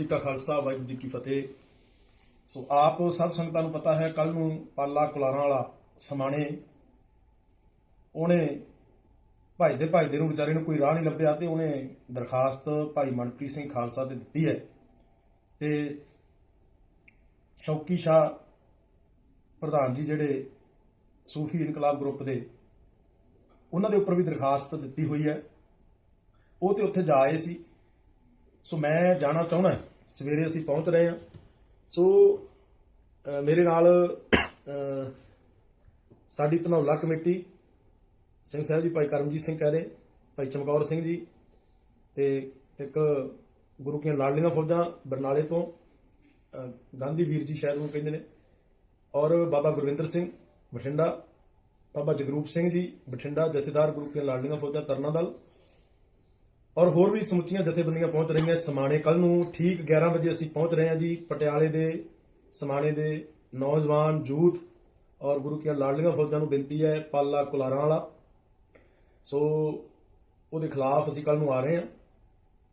ਜੀ ਕਾ ਖਾਲਸਾ, ਵਾਹਿਗੁਰੂ ਜੀ ਕੀ ਫਤਿਹ। ਸੋ ਆਪ ਸਭ ਸੰਗਤਾਂ ਨੂੰ ਪਤਾ ਹੈ ਕੱਲ ਨੂੰ ਪਾਲਾ ਕੁਲਾਰਾਂ ਵਾਲਾ ਸਮਾਣੇ। ਉਹਨੇ ਭਾਈ ਦੇ ਭਾਈ ਦੇ ਨੂੰ ਵਿਚਾਰੇ ਨੂੰ ਕੋਈ ਰਾਹ ਨਹੀਂ ਲੱਭਿਆ ਤੇ ਉਹਨੇ ਦਰਖਾਸਤ ਭਾਈ ਮਨਪ੍ਰੀਤ ਸਿੰਘ ਖਾਲਸਾ ਤੇ ਦਿੱਤੀ ਹੈ। ਤੇ ਸ਼ੌਕੀ ਸ਼ਾਹ ਪ੍ਰਧਾਨ ਜੀ ਜਿਹੜੇ ਸੂਫੀ ਇਨਕਲਾਬ ਗਰੁੱਪ ਦੇ, ਉਹਨਾਂ ਦੇ ਉੱਪਰ ਵੀ ਦਰਖਾਸਤ ਦਿੱਤੀ ਹੋਈ ਹੈ। ਉਹ ਤੇ ਉੱਥੇ ਜਾ ਆਏ ਸੀ। ਸੋ ਮੈਂ ਜਾਣਾ ਚਾਹੁੰਦਾ ਸਵੇਰੇ ਅਸੀਂ ਪਹੁੰਚ ਰਹੇ ਹਾਂ। ਸੋ ਮੇਰੇ ਨਾਲ ਸਾਡੀ ਧਨੌਲਾ ਕਮੇਟੀ, ਸਿੰਘ ਸਾਹਿਬ ਜੀ, ਭਾਈ ਕਰਮਜੀਤ ਸਿੰਘ ਕਹਿ ਰਹੇ, ਭਾਈ ਚਮਕੌਰ ਸਿੰਘ ਜੀ ਤੇ ਇੱਕ ਗੁਰੂ ਕੀਆਂ ਲਾਡਲੀਆਂ ਫੌਜਾਂ ਬਰਨਾਲੇ ਤੋਂ ਗਾਂਧੀ ਵੀਰ ਜੀ ਸ਼ਾਇਦ ਨੂੰ ਕਹਿੰਦੇ ਨੇ ਔਰ ਬਾਬਾ ਗੁਰਵਿੰਦਰ ਸਿੰਘ ਬਠਿੰਡਾ, ਬਾਬਾ ਜਗਰੂਪ ਸਿੰਘ ਜੀ ਬਠਿੰਡਾ, ਜਥੇਦਾਰ ਗੁਰੂ ਕੀਆਂ ਲਾਡਲੀਆਂ ਫੌਜਾਂ ਤਰਨਾ ਦਲ ਔਰ ਹੋਰ ਵੀ ਸਮੁੱਚੀਆਂ ਜਥੇਬੰਦੀਆਂ ਪਹੁੰਚ ਰਹੀਆਂ ਸਮਾਣੇ। ਕੱਲ ਨੂੰ ਠੀਕ 11 ਵਜੇ ਅਸੀਂ ਪਹੁੰਚ ਰਹੇ ਹਾਂ ਜੀ ਪਟਿਆਲੇ ਦੇ ਸਮਾਣੇ ਦੇ ਨੌਜਵਾਨ ਯੂਥ ਔਰ ਗੁਰੂ ਕੀਆਂ ਲਾਡਲੀਆਂ ਫੌਜਾਂ ਨੂੰ ਬੇਨਤੀ ਹੈ ਪਾਲਾ ਕੁਲਾਰਾਂ ਵਾਲਾ। ਸੋ ਉਹਦੇ ਖਿਲਾਫ ਅਸੀਂ ਕੱਲ ਨੂੰ ਆ ਰਹੇ ਹਾਂ।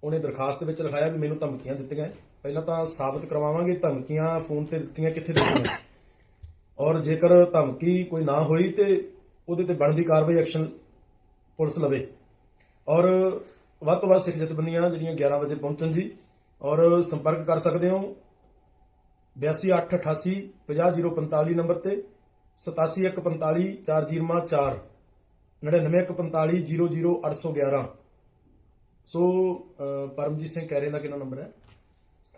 ਉਹਨੇ ਦਰਖਾਸਤ ਵਿੱਚ ਲਿਖਾਇਆ ਵੀ ਮੈਨੂੰ ਧਮਕੀਆਂ ਦਿੱਤੀਆਂ ਪਹਿਲਾਂ ਤਾਂ ਸਾਬਤ ਕਰਵਾਵਾਂਗੇ, ਧਮਕੀਆਂ ਫੋਨ ਤੇ ਦਿੱਤੀਆਂ, ਕਿੱਥੇ ਦਿੱਤੀਆਂ ਔਰ ਜੇਕਰ ਧਮਕੀ ਕੋਈ ਨਾ ਹੋਈ ਤੇ ਉਹਦੇ ਤੇ ਬਣਦੀ ਕਾਰਵਾਈ ਐਕਸ਼ਨ ਪੁਲਿਸ ਲਵੇ। ਔਰ ਵੱਧ ਤੋਂ ਵੱਧ ਸਿੱਖ ਜਥੇਬੰਦੀਆਂ ਜਿਹੜੀਆਂ 11 ਵਜੇ ਪਹੁੰਚਣ ਜੀ, ਔਰ ਸੰਪਰਕ ਕਰ ਸਕਦੇ ਹੋ। 8288 50045 ਨੰਬਰ ਤੇ 8715 404 9915 00811 ਸੋ ਪਰਮਜੀਤ ਸਿੰਘ ਕਹਿ ਰਹੇ ਦਾ ਕਿੰਨਾ ਨੰਬਰ ਹੈ?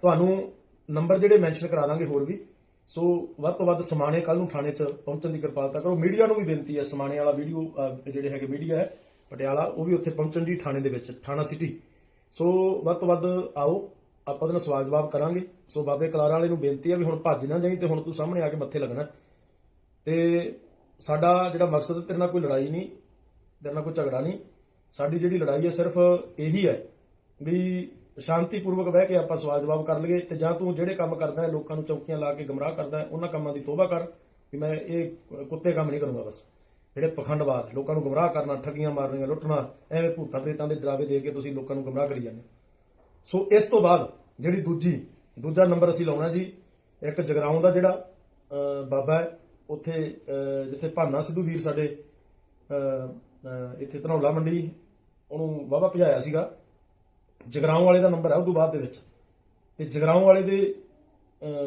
ਤੁਹਾਨੂੰ ਨੰਬਰ ਜਿਹੜੇ ਮੈਂਸ਼ਨ ਕਰਾ ਦਾਂਗੇ ਹੋਰ ਵੀ। ਸੋ, ਵੱਧ ਤੋਂ ਵੱਧ ਸਮਾਣੇ ਕੱਲ ਨੂੰ ਥਾਣੇ 'ਚ ਪਹੁੰਚਣ ਦੀ ਕਿਰਪਾਲਤਾ ਕਰੋ। ਮੀਡੀਆ ਨੂੰ ਵੀ ਬੇਨਤੀ ਹੈ, ਸਮਾਣੇ ਵਾਲਾ ਵੀਡੀਓ ਜਿਹੜੇ ਹੈਗੇ ਮੀਡੀਆ ਹੈ ਪਟਿਆਲਾ, ਉਹ ਵੀ ਉੱਥੇ ਪਹੁੰਚਣ ਜੀ ਥਾਣੇ ਦੇ ਵਿੱਚ, ਥਾਣਾ ਸਿਟੀ। ਸੋ ਵੱਧ ਤੋਂ ਵੱਧ ਆਓ, ਆਪਾਂ ਉਹਦੇ ਨਾਲ ਸਵਾਲ ਜਵਾਬ ਕਰਾਂਗੇ। ਸੋ ਬਾਬੇ ਕਲਾਰਾਂ ਵਾਲੇ ਨੂੰ ਬੇਨਤੀ ਆ ਵੀ ਹੁਣ ਭੱਜ ਨਾ ਜਾਈ ਤੇ ਹੁਣ ਤੂੰ ਸਾਹਮਣੇ ਆ ਕੇ ਮੱਥੇ ਲੱਗਣਾ। ਤੇ ਸਾਡਾ ਜਿਹੜਾ ਮਕਸਦ ਤੇਰੇ ਨਾਲ ਕੋਈ ਲੜਾਈ ਨਹੀਂ, ਤੇਰੇ ਨਾਲ ਕੋਈ ਝਗੜਾ ਨਹੀਂ। ਸਾਡੀ ਜਿਹੜੀ ਲੜਾਈ ਹੈ ਸਿਰਫ ਇਹੀ ਹੈ ਵੀ ਸ਼ਾਂਤੀਪੂਰਵਕ ਬਹਿ ਕੇ ਆਪਾਂ ਸਵਾਲ ਜਵਾਬ ਕਰ ਲਈਏ ਤੇ ਜਾਂ ਤੂੰ ਜਿਹੜੇ ਕੰਮ ਕਰਦਾ ਹੈ, ਲੋਕਾਂ ਨੂੰ ਚੌਕੀਆਂ ਲਾ ਕੇ ਗਮਰਾਹ ਕਰਦਾ ਹੈ, ਉਹਨਾਂ ਕੰਮਾਂ ਦੀ ਤੋਬਾ ਕਰ ਵੀ ਮੈਂ ਇਹ ਕੁੱਤੇ ਕੰਮ ਨਹੀਂ ਕਰੂੰਗਾ ਬਸ। ਜਿਹੜੇ ਪਖੰਡਵਾਦ, ਲੋਕਾਂ ਨੂੰ ਗੁੰਮਰਾਹ ਕਰਨਾ, ਠੱਗੀਆਂ ਮਾਰਨੀਆਂ, ਲੁੱਟਣਾ, ਐਵੇਂ ਭੂਤਾਂ ਪ੍ਰੇਤਾਂ ਦੇ ਡਰਾਵੇ ਦੇ ਕੇ ਤੁਸੀਂ ਲੋਕਾਂ ਨੂੰ ਗੁੰਮਰਾਹ ਕਰੀ ਜਾਂਦੇ ਹੋ। ਸੋ ਇਸ ਤੋਂ ਬਾਅਦ ਜਿਹੜੀ ਦੂਜੀ, ਦੂਜਾ ਨੰਬਰ ਅਸੀਂ ਲਾਉਣਾ ਜੀ, ਇੱਕ ਜਗਰਾਉਂ ਦਾ ਜਿਹੜਾ ਬਾਬਾ ਹੈ, ਉੱਥੇ ਜਿੱਥੇ ਭਾਨਾ ਸਿੱਧੂ ਵੀਰ ਸਾਡੇ ਇੱਥੇ ਧਨੌਲਾ ਮੰਡੀ, ਉਹਨੂੰ ਵਾਹਵਾ ਭਜਾਇਆ ਸੀਗਾ ਜਗਰਾਉਂ ਵਾਲੇ ਦਾ ਨੰਬਰ ਹੈ ਉਦੋਂ ਬਾਅਦ ਦੇ ਵਿੱਚ ਤੇ ਜਗਰਾਉਂ ਵਾਲੇ ਦੇ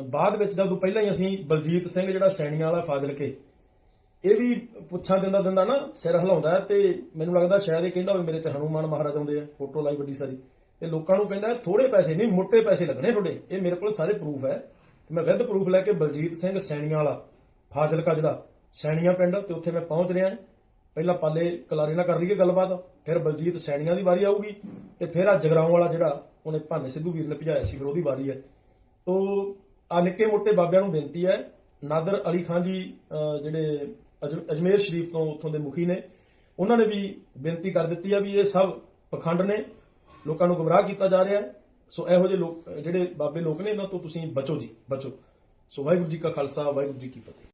ਬਾਅਦ ਵਿੱਚ, ਜਦੋਂ ਪਹਿਲਾਂ ਹੀ ਅਸੀਂ ਬਲਜੀਤ ਸਿੰਘ ਜਿਹੜਾ ਸੈਣੀਆਂ ਵਾਲਾ ਫਾਜ਼ਲ ਕੇ ਇਹ ਵੀ ਪੁੱਛਾਂ ਦਿੰਦਾ ਦਿੰਦਾ ਨਾ ਸਿਰ ਹਿਲਾਉਂਦਾ ਹੈ ਤੇ ਮੈਨੂੰ ਲੱਗਦਾ ਸ਼ਾਇਦ ਇਹ ਕਹਿੰਦਾ ਵੀ ਮੇਰੇ ਤੇ ਹਨੂਮਾਨ ਮਹਾਰਾਜ ਆਉਂਦੇ ਆ ਫੋਟੋ ਲਾਈ ਵੱਡੀ ਸਾਰੀ। ਤੇ ਲੋਕਾਂ ਨੂੰ ਕਹਿੰਦਾ ਥੋੜੇ ਪੈਸੇ ਨਹੀਂ ਮੋٹے ਪੈਸੇ ਲੱਗਣੇ ਤੁਹਾਡੇ। ਇਹ ਮੇਰੇ ਕੋਲ ਸਾਰੇ ਪ੍ਰੂਫ ਹੈ। ਤੇ ਮੈਂ ਵਿਦ ਪ੍ਰੂਫ ਲੈ ਕੇ ਬਲਜੀਤ ਸਿੰਘ ਸੈਣੀਆਂ ਵਾਲਾ, ਫਾਜ਼ਿਲਕਾ ਜਿਹੜਾ ਸੈਣੀਆਂ ਪਿੰਡ, ਤੇ ਉੱਥੇ ਮੈਂ ਪਹੁੰਚ ਰਿਹਾ। ਪਹਿਲਾਂ ਪਾਲੇ ਕਲਾਰੇ ਨਾਲ ਕਰ ਲਈਏ ਗੱਲਬਾਤ, ਫਿਰ ਬਲਜੀਤ ਸੈਣੀਆਂ ਦੀ ਵਾਰੀ ਆਊਗੀ, ਤੇ ਫਿਰ ਆ ਜਗਰਾਉਂ ਵਾਲਾ ਜਿਹੜਾ, ਉਹਨੇ ਭਾਨੇ ਸਿੱਧੂ ਵੀਰ ਨੇ ਭਜਾਇਆ ਸੀ, ਫਿਰ ਉਹਦੀ ਵਾਰੀ ਹੈ। ਤੋ ਆ ਨਿੱਕੇ ਮੋਟੇ ਬਾਬਿਆਂ ਨੂੰ ਬੇਨਤੀ ਹੈ, ਨਾਦਰ ਅਲੀ ਖਾਨ ਜੀ, ਅਹ ਜਿਹੜੇ ਅਜਮੇਰ ਸ਼ਰੀਫ ਤੋਂ ਉੱਥੋਂ ਦੇ ਮੁਖੀ ਨੇ। ਉਹਨਾਂ ਨੇ ਵੀ ਬੇਨਤੀ ਕਰ ਦਿੱਤੀ ਹੈ ਵੀ ਇਹ ਸਭ ਪਖੰਡ ਨੇ। ਲੋਕਾਂ ਨੂੰ ਗੁੰਮਰਾਹ ਕੀਤਾ ਜਾ ਰਿਹਾ ਹੈ। ਸੋ ਇਹੋ ਜਿਹੇ ਲੋਕ, ਜਿਹੜੇ ਬਾਬੇ ਲੋਕ ਨੇ, ਇਹਨਾਂ ਤੋਂ ਤੁਸੀਂ ਬਚੋ ਜੀ, ਬਚੋ। ਸੋ ਵਾਹਿਗੁਰੂ ਜੀ ਕਾ ਖਾਲਸਾ, ਵਾਹਿਗੁਰੂ ਜੀ ਕੀ ਫਤਿਹ।